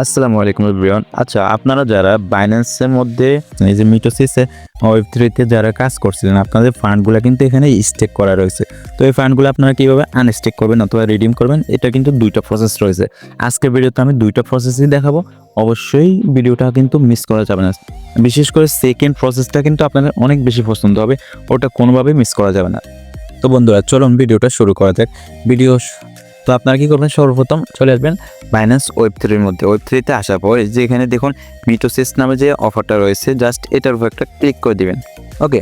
আসসালামু আলাইকুম এভরিওয়ান। আচ্ছা আপনারা যারা বাইন্যান্সের মধ্যে, এই যে মিটোসিসে ওয়েব থ্রিতে যারা কাজ করছিলেন, আপনাদের ফান্ডগুলো কিন্তু এখানে স্টেক করা রয়েছে। তো এই ফান্ডগুলো আপনারা কীভাবে আনস্টেক করবেন অথবা রিডিম করবেন, এটা কিন্তু দুইটা প্রসেস রয়েছে। আজকের ভিডিওতে আমি দুইটা প্রসেসই দেখাবো। অবশ্যই ভিডিওটা কিন্তু মিস করা যাবে না। বিশেষ করে সেকেন্ড প্রসেসটা কিন্তু আপনাদের অনেক বেশি পছন্দ হবে, ওটা কোনোভাবেই মিস করা যাবে না। তো বন্ধুরা, চলুন ভিডিওটা শুরু করা যাক। ভিডিও তো আপনারা কী করবেন? সর্বপ্রথম চলে আসবেন বাইন্যান্স ওয়েব থ্রির মধ্যে। ওয়েব থ্রিতে আসার পর যেখানে দেখুন মিটোসিস নামে যে অফারটা রয়েছে জাস্ট এটার উপর একটা ক্লিক করে দিবেন। ওকে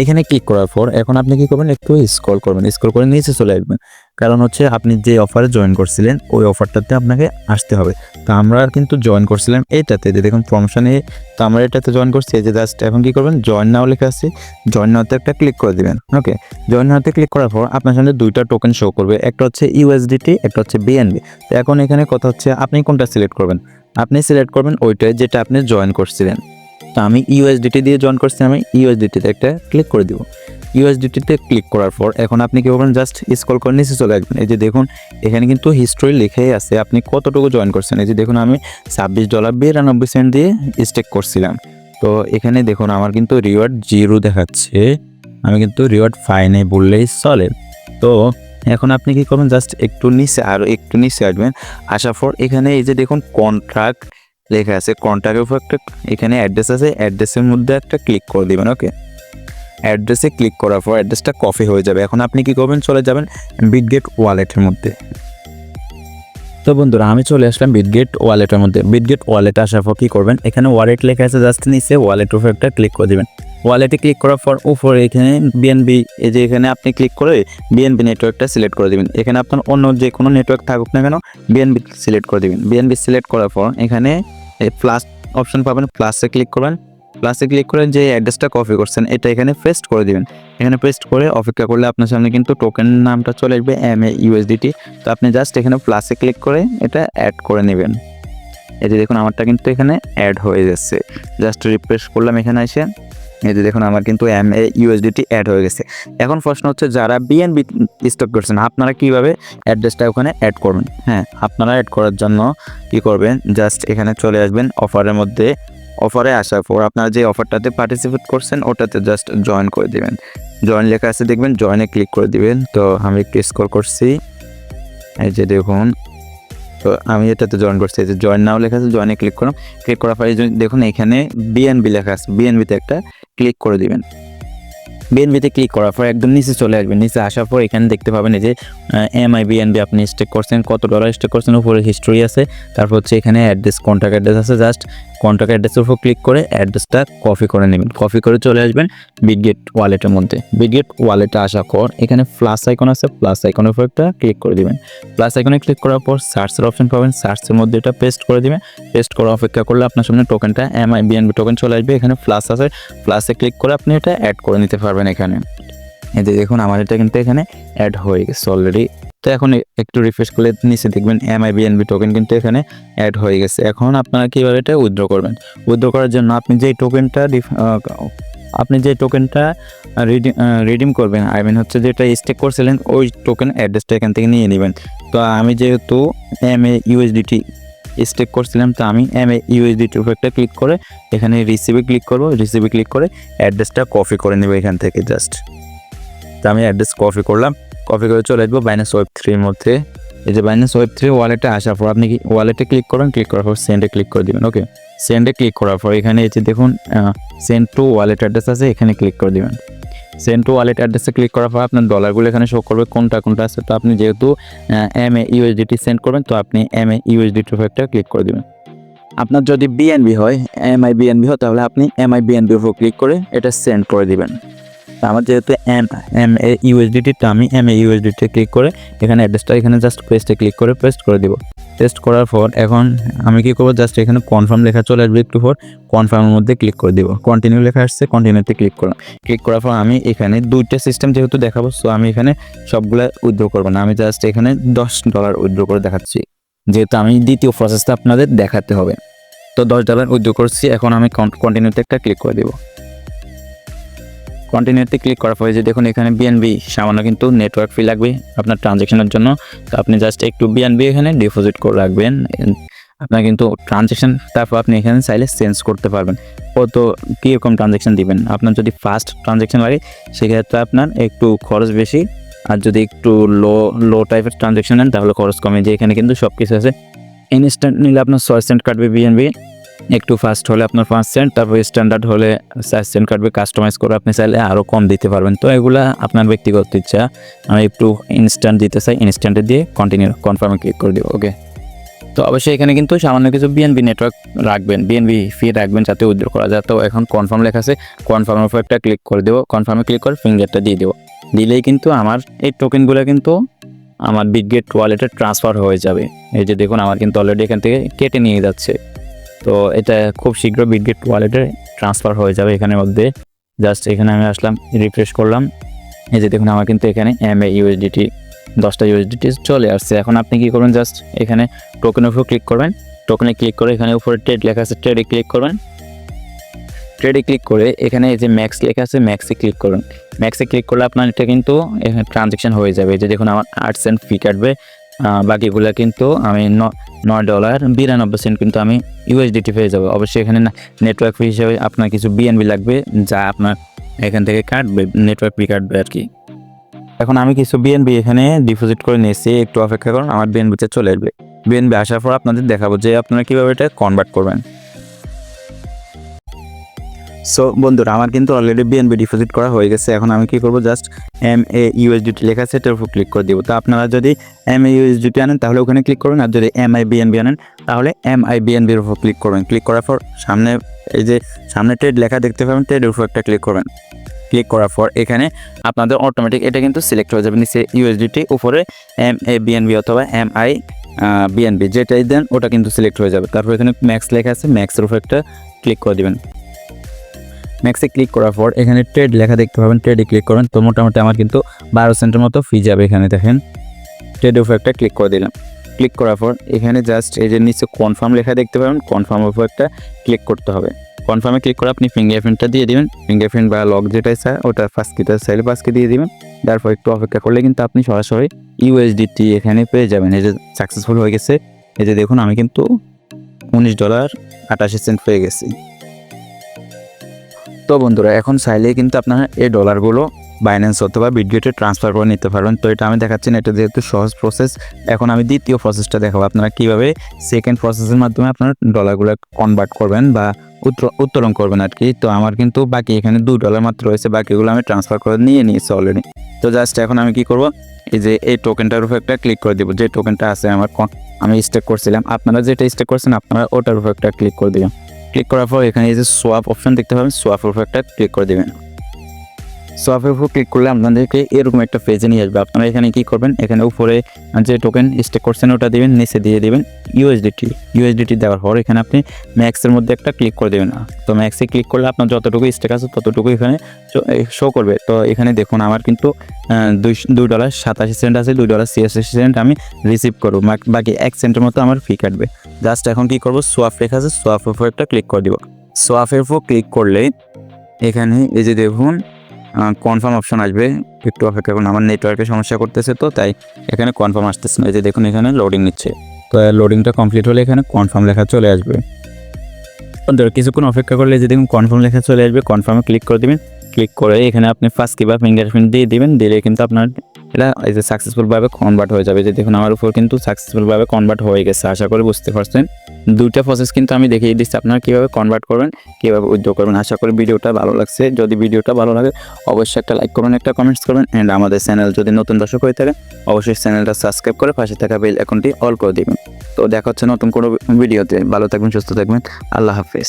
এখানে ক্লিক করার পর এখন আপনি কী করবেন? একটু স্ক্রল করবেন। স্ক্রল করে নিচে চলে আসবেন। কারণ হচ্ছে আপনি যে অফারে জয়েন করছিলেন, ওই অফারটাতে আপনাকে আসতে হবে। তো আমরা কিন্তু জয়েন করছিলাম এইটাতে। যে দেখুন প্রমোশনে তো আমরা এটাতে জয়েন করছি, এই যে জাস্ট এখন কী করবেন? জয়েন নাও লেখা আছে। জয়েন নাওতে একটা ক্লিক করে দিবেন। ওকে জয়েন নাওতে ক্লিক করার পর আপনার সামনে দুইটা টোকেন শো করবে। একটা হচ্ছে ইউএসডিটি একটা হচ্ছে বিএনবি তো এখন এখানে কথা হচ্ছে, আপনি কোনটা সিলেক্ট করবেন? আপনি সিলেক্ট করবেন ওইটাই যেটা আপনি জয়েন করছিলেন। তো আমি ইউএসডিটি দিয়ে জয়েন করছি, আমি ইউএসডিটিতে একটা ক্লিক করে দিব। ইউএসডিটিতে ক্লিক করার পর এখন আপনি কি করবেন? জাস্ট স্ক্রল করে নিচে চলে আসবেন। এই যে দেখুন, এখানে কিন্তু হিস্ট্রি লিখেই আছে, আপনি কতটুকু জয়েন করছেন? এই যে দেখুন, আমি ছাব্বিশ ডলার বিরানব্বই সেন্ট দিয়ে স্টেক করছিলাম। তো এখানে দেখুন, আমার কিন্তু রিওয়ার্ড জিরো দেখাচ্ছে। আমি কিন্তু রিওয়ার্ড ফাইনে বললেই চলে। তো এখন আপনি কি করবেন? জাস্ট একটু নিচে আরও একটু নিচে আসবেন। আসার পর এখানে এই যে দেখুন কন্ট্রাক্ট লেখা আছে। কন্ট্রাক্টের উপর একটা, এখানে অ্যাড্রেস আছে। অ্যাড্রেসের মধ্যে একটা ক্লিক করে দিবেন ওকে অ্যাড্রেসে ক্লিক করার পর অ্যাড্রেসটা কপি হয়ে যাবে। এখন আপনি কি করবেন? চলে যাবেন বিটগেট ওয়ালেটের মধ্যে। তো বন্ধুরা, আমি চলে আসলাম বিটগেট ওয়ালেটের মধ্যে। বিটগেট ওয়ালেট আসার পর কী করবেন? এখানে ওয়ালেট লেখা আছে জাস্ট নিচে ওয়ালেট উপর একটা ক্লিক করে দেবেন। ওয়ালেটে ক্লিক করার পর উপরে এখানে বিএনবি এই যে এখানে আপনি ক্লিক করে বিএনবি নেটওয়ার্কটা সিলেক্ট করে দেবেন। এখানে আপনার অন্য যে কোনো নেটওয়ার্ক থাকুক না কেন বিএনবি সিলেক্ট করে দেবেন। বিএনবি সিলেক্ট করার পর এখানে প্লাস অপশন পাবেন প্লাসে ক্লিক করবেন। প্লাসে ক্লিক করে যে অ্যাড্রেসটা কপি করছেন, এটা এখানে পেস্ট করে দিবেন। এখানে পেস্ট করে অপেক্ষা করলে আপনার সামনে কিন্তু টোকেন নামটা চলে আসবে এম এ ইউএসডিটি তো আপনি জাস্ট এখানে প্লাসে ক্লিক করে এটা অ্যাড করে নেবেন। এই যে দেখুন, আমারটা কিন্তু এখানে অ্যাড হয়ে যাচ্ছে। জাস্ট রিফ্রেশ করলাম এখানে এসে। এই যে দেখুন, আমার কিন্তু এম এ ইউএসডিটি অ্যাড হয়ে গেছে। এখন প্রশ্ন হচ্ছে, যারা বিএনবি স্টক করছেন, আপনারা কীভাবে অ্যাড্রেসটা ওখানে অ্যাড করবেন? হ্যাঁ আপনারা অ্যাড করার জন্য কি করবেন? জাস্ট এখানে চলে আসবেন অফারের মধ্যে অফারে আসার পর আপনারা যে অফারটাতে পার্টিসিপেট করছেন, ওটাতে জাস্ট জয়েন করে দিবেন। জয়েন লেখা আছে, দেখবেন জয়েনে ক্লিক করে দিবেন। তো আমি একটু স্কোর করছি। এই যে দেখুন, তো আমি এটাতে জয়েন করছি। এই যে জয়েন নাও লেখা আছে জয়েনে ক্লিক করুন ক্লিক করার পরে দেখুন, এখানে বিএনবি লেখা আছে। বিএনবিতে একটা ক্লিক করে দিবেন। বিএনবিতে ক্লিক করার পর একদম নিচে চলে আসবেন। নিচে আসার পর এখানে দেখতে পাবেন যে এম আই বিএনবি আপনি স্টেক করছেন, কত ডলার স্টেক করছেন, উপরে হিস্ট্রি আছে। তারপর হচ্ছে এখানে অ্যাড্রেস কন্ট্যাক্ট অ্যাড্রেস আছে। জাস্ট কন্ট্যাক্ট অ্যাড্রেসের উপর ক্লিক করে অ্যাড্রেসটা কপি করে নেবেন। কপি করে চলে আসবেন বিটগেট ওয়ালেটের মধ্যে। বিটগেট ওয়ালেটে আসার পর এখানে প্লাস আইকন আছে প্লাস আইকনের উপর একটা ক্লিক করে দিবেন। প্লাস আইকনে ক্লিক করার পর সার্চের অপশন পাবেন। সার্চের মধ্যে এটা পেস্ট করে দিবেন। পেস্ট করা অপেক্ষা করলে আপনার সামনে টোকেনটা এম আই বিএনবি টোকেন চলে আসবে। এখানে প্লাস আছে। প্লাসে ক্লিক করে আপনি এটা অ্যাড করে নিতে পারবেন এখানে। এই যে দেখুন, আমার এটা কিন্তু এখানে অ্যাড হয়ে গেছে অলরেডি তো এখন একটু রিফ্রেশ করলে নিচে দেখবেন এম আই বিএনবি টোকেন কিন্তু এখানে অ্যাড হয়ে গেছে। এখন আপনারা কীভাবে এটা উইথড্র করবেন? উইথড্র করার জন্য আপনি যেই টোকেনটা আপনি যে টোকেনটা রিডিম করবেন আই মিন হচ্ছে যেটা স্টেক করছিলেন, ওই টোকেন অ্যাড্রেসটা এখান থেকে নিয়ে নেবেন। তো আমি যেহেতু এম এ ইউএসডিটি স্টেক করছিলাম, তো আমি এম এ ইউএসডিটির উপর একটা ক্লিক করে এখানে রিসিভে ক্লিক করব। রিসিভে ক্লিক করে অ্যাড্রেসটা কপি করে নেব এখান থেকে জাস্ট তো আমি অ্যাড্রেস কপি করলাম। কপি করে চলে আসব বাইনাস ওয়েব থ্রির মধ্যে। এই যে বাইনাস ওয়েব থ্রি ওয়ালেটে আসার পর আপনি কি ওয়ালেটে ক্লিক করবেন? ক্লিক করার পর সেন্ডে ক্লিক করে দিবেন। ওকে সেন্ডে ক্লিক করার পর এখানে এই যে দেখুন সেন্ড টু ওয়ালেট অ্যাড্রেস আছে, এখানে ক্লিক করে দিবেন। সেন্ড টু ওয়ালেট অ্যাড্রেসে ক্লিক করার পর আপনার ডলারগুলো এখানে শো করবে, কোনটা কোনটা আছে। তো আপনি যেহেতু এম এ ইউএসডিটি সেন্ড করবেন, তো আপনি এম এ ইউএসডিটি একটা ক্লিক করে দিবেন। আপনার যদি বিএনবি হয় এম আই বিএনবি হয়, তাহলে আপনি এম আই বিএনবির উপর ক্লিক করে এটা সেন্ড করে দিবেন। আমার যেহেতু এম এম এ ইউএসডিটি তো আমি এম এ ইউএসডিটি ক্লিক করে এখানে অ্যাড্রেসটা এখানে জাস্ট পেস্টে ক্লিক করে পেস্ট করে দিব। পেস্ট করার পর এখন আমি কি করব? জাস্ট এখানে কনফার্ম লেখা চলে আসবে একটু পর কনফার্মের মধ্যে ক্লিক করে দিব। কন্টিনিউ লেখা আসছে কন্টিনিউতে ক্লিক করলাম। ক্লিক করার পর আমি এখানে দুইটা সিস্টেম যেহেতু দেখাবো সো আমি এখানে সবগুলো উইথড্র করব না। আমি জাস্ট এখানে দশ ডলার উইথড্র করে দেখাচ্ছি। যেহেতু আমি দ্বিতীয় প্রসেসটা আপনাদের দেখাতে হবে। তো দশ ডলার উইথড্র করছি, এখন আমি কন্টিনিউতে একটা ক্লিক করে দেবো। কন্টিনিউতে ক্লিক করার পরে যে দেখুন এখানে বিএনবি সামান্য কিন্তু নেটওয়ার্ক ফি লাগবে আপনার ট্রানজেকশনের জন্য। তো আপনি জাস্ট একটু বিএনবি এখানে ডিপোজিট করে রাখবেন। আপনার কিন্তু ট্রানজেকশন তারপর আপনি এখানে চাইলে চেঞ্জ করতে পারবেন। কত কীরকম ট্রানজেকশন দিবেন? আপনার যদি ফাস্ট ট্রানজেকশন লাগে সেক্ষেত্রে আপনার একটু খরচ বেশি। আর যদি একটু লো লো টাইপের ট্রানজেকশন নেন, তাহলে খরচ কমে। যে এখানে কিন্তু সব কিছু আছে। ইনস্ট্যান্ট নিলে আপনার ছয় সেন্ট কাটবে বিএনবি একটু ফাস্ট হলে আপনার পাঁচ সেন্ট তারপর স্ট্যান্ডার্ড হলে চার সেন্ট কাটবে কাস্টমাইজ করে আপনি চাইলে আরও কম দিতে পারবেন। তো এগুলা আপনার ব্যক্তিগত ইচ্ছা। আমি একটু ইনস্ট্যান্ট দিতে চাই ইনস্ট্যান্টে দিয়ে কন্টিনিউ কনফার্মে ক্লিক করে দিব ওকে তো অবশ্যই এখানে কিন্তু সামান্য কিছু বিএনবি নেটওয়ার্ক রাখবেন বিএনবি ফি রাখবেন যাতে উইথড্র করা যায়। তো এখন কনফার্ম লেখা আছে কনফার্মের উপর একটা ক্লিক করে দেবো কনফার্মে ক্লিক করে ফিঙ্গারটা দিয়ে দেবো। দিলেই কিন্তু আমার এই টোকেনগুলো কিন্তু আমার বিগ গেট ওয়ালেটে ট্রান্সফার হয়ে যাবে। এই যে দেখুন, আমার কিন্তু অলরেডি এখান থেকে কেটে নিয়ে যাচ্ছে। তো এটা খুব শীঘ্র বিটগেট ওয়ালেটে ট্রান্সফার হয়ে যাবে এখানের মধ্যে। জাস্ট এখানে আমি আসলাম রিফ্রেশ করলাম। এই যে দেখুন, আমার কিন্তু এখানে এম এ ইউএসডিটি দশটা ইউএসডিটি চলে আসছে। এখন আপনি কি করবেন? জাস্ট এখানে টোকেনের উপর ক্লিক করবেন। টোকেনে ক্লিক করে এখানে উপরে ট্রেড লেখা আছে ট্রেডে ক্লিক করবেন। ট্রেডে ক্লিক করে এখানে যে ম্যাক্স লেখা আছে ম্যাক্সে ক্লিক করুন। ম্যাক্সে ক্লিক করলে আপনার এটা কিন্তু ট্রানজেকশন হয়ে যাবে। যে দেখুন, আমার আর্টস সেন্ট ফি কাটবে বাকিগুলো কিন্তু আমি নয় ডলার বিরানব্বই সেন্ট কিন্তু আমি ইউএসডিটি পেয়ে যাব। অবশ্যই এখানে নেটওয়ার্ক ফি হিসেবে আপনার কিছু বিএনবি লাগবে, যা আপনার এখান থেকে কাটবে নেটওয়ার্ক ফি কাটবে আর কি। এখন আমি কিছু বিএনবি এখানে ডিপোজিট করে নিয়েছি, একটু অপেক্ষা করুন, আমার বিএনবিতে চলে আসবে। বিএনবি আসার পর আপনাদের দেখাবো যে আপনারা কীভাবে এটা কনভার্ট করবেন। সো বন্ধুরা, আমার কিন্তু অলরেডি বিএনবি ডিপোজিট করা হয়ে গেছে। এখন আমি কি করব? জাস্ট এম এ ইউএসডিটি লেখা আছে, এটার উপর ক্লিক করে দিব। তো আপনারা যদি এম এ ইউএসডিটি আনেন, তাহলে ওখানে ক্লিক করুন। আর যদি এম আই বিএনবি আনেন, তাহলে এম আই বিএনবির উপর ক্লিক করবেন। ক্লিক করার পর সামনে এই যে, সামনে ট্রেড লেখা দেখতে পাবেন ট্রেডের উপর একটা ক্লিক করবেন। ক্লিক করার পর এখানে আপনাদের অটোমেটিক এটা কিন্তু সিলেক্ট হয়ে যাবে নিচে ইউএসডিটি উপরে এম এ বিএনবি অথবা এম আই বিএনবি যেটাই দেন, ওটা কিন্তু সিলেক্ট হয়ে যাবে। তারপর এখানে ম্যাক্স লেখা আছে ম্যাক্সের উপর একটা ক্লিক করে দিবেন। ম্যাক্সে ক্লিক করার পর এখানে ট্রেড লেখা দেখতে পাবেন ট্রেডে ক্লিক করবেন। তো মোটামুটি আমার কিন্তু বারো সেন্টের মতো ফি যাবে এখানে, দেখেন। ট্রেড উপর একটা ক্লিক করে দিলাম। ক্লিক করার পর এখানে জাস্ট এই যে নিচে কনফার্ম লেখা দেখতে পাবেন কনফার্মের উপর একটা ক্লিক করতে হবে। কনফার্মে ক্লিক করে আপনি ফিঙ্গারপ্রিন্টটা দিয়ে দিবেন। ফিঙ্গারপ্রিন্ট বা লক যেটাই চায় ওটা ফার্স্ট কিটা চাইলে ফার্স্টকে দিয়ে দিবেন। তারপর একটু অপেক্ষা করলে কিন্তু আপনি সরাসরি ইউএসডিটি এখানে পেয়ে যাবেন। এই যে সাকসেসফুল হয়ে গেছে। এই যে দেখুন, আমি কিন্তু উনিশ ডলার আটাশি সেন্ট পেয়ে গেছি। তো বন্ধুরা, এখন চাইলে কিন্তু আপনারা এই ডলারগুলো বাইন্যান্স অথবা বিটগেটে ট্রান্সফার করে নিতে পারবেন। তো এটা আমি দেখাচ্ছি না, এটা যেহেতু সহজ প্রসেস এখন আমি দ্বিতীয় প্রসেসটা দেখাবো আপনারা কীভাবে সেকেন্ড প্রসেসের মাধ্যমে আপনারা ডলারগুলো কনভার্ট করবেন বা উত্তোলন করবেন আর কি তো আমার কিন্তু বাকি এখানে দু ডলার মাত্র রয়েছে, বাকিগুলো আমি ট্রান্সফার করে নিয়ে নিয়েছি অলরেডি তো জাস্ট এখন আমি কি করব, এই যে এই টোকেনটার উপর একটা ক্লিক করে দিব, যে টোকেনটা আছে আমার আমি স্টেক করছিলাম। আপনারা যেটা স্টেক করছেন, আপনারা ওটার উপর একটা ক্লিক করে দিবেন। ক্লিক করার পর এখানে যে সোয়াপ অপশন দেখতে পাবেন সোয়াপ উপর একটা ক্লিক করে দিবেন। সোয়াপের উপর ক্লিক করলে আপনাদেরকে এরকম একটা পেজে নিয়ে আসবে। আপনারা এখানে কি করবেন? এখানে উপরে যে টোকেন স্টেক করছেন ওটা দিবেন, নিচে দিয়ে দিবেন ইউএসডিটি ইউএসডিটি দেওয়ার পর এখানে আপনি ম্যাক্সের মধ্যে একটা ক্লিক করে দেবেন। তো ম্যাক্সে ক্লিক করলে আপনার যতটুকু স্টেক আছে ততটুকু এখানে শো করবে। তো এখানে দেখুন, আমার কিন্তু দুই ডলার সাতাশি সেন্ট আছে, দুই ডলার ছিয়াশি সেন্ট আমি রিসিভ করব। বাকি এক সেন্টের মতো আমার ফি কাটবে। জাস্ট এখন কি করব? সোয়াফ লেখা আছে সোয়াপের উপর একটা ক্লিক করে দিব। সোয়াপের উপর ক্লিক করলে এখানে এই যে দেখুন কনফার্ম অপশন আসবে। একটু অপেক্ষা করুন, আমার নেটওয়ার্কের সমস্যা করতেছে তো, তাই এখানে কনফার্ম আসতেছে না। এই যে দেখুন, এখানে লোডিং নিচ্ছে। তো লোডিংটা কমপ্লিট হলে এখানে কনফার্ম লেখা চলে আসবে। কিছুক্ষণ অপেক্ষা করলে যে দেখুন কনফার্ম লেখা চলে আসবে। কনফার্মে ক্লিক করে দিবেন। ক্লিক করে এখানে আপনি ফার্স্ট কিবা ফিঙ্গারপ্রিন্ট দিয়ে দিবেন, দিলে কিন্তু আপনার এটা এই যে সাকসেসফুলভাবে কনভার্ট হয়ে যাবে। যে দেখুন আমার উপর কিন্তু সাকসেসফুলভাবে কনভার্ট হয়ে গেছে, আশা করি বুঝতে পারছেন। দুইটা প্রসেস কিন্তু আমি দেখিয়ে দিচ্ছি, আপনারা কীভাবে কনভার্ট করবেন, কীভাবে উদ্যোগ করবেন। আশা করি ভিডিওটা ভালো লাগছে। যদি ভিডিওটা ভালো লাগে, অবশ্যই একটা লাইক করবেন, একটা কমেন্টস করবেন। অ্যান্ড আমাদের চ্যানেল যদি নতুন দর্শক হয়ে থাকে, অবশ্যই চ্যানেলটা সাবস্ক্রাইব করে পাশে থাকা বেল অ্যাকাউন্টটি অল করে দিবেন। তো দেখা হচ্ছে নতুন কোনো ভিডিওতে। ভালো থাকবেন, সুস্থ থাকবেন। আল্লাহ হাফেজ।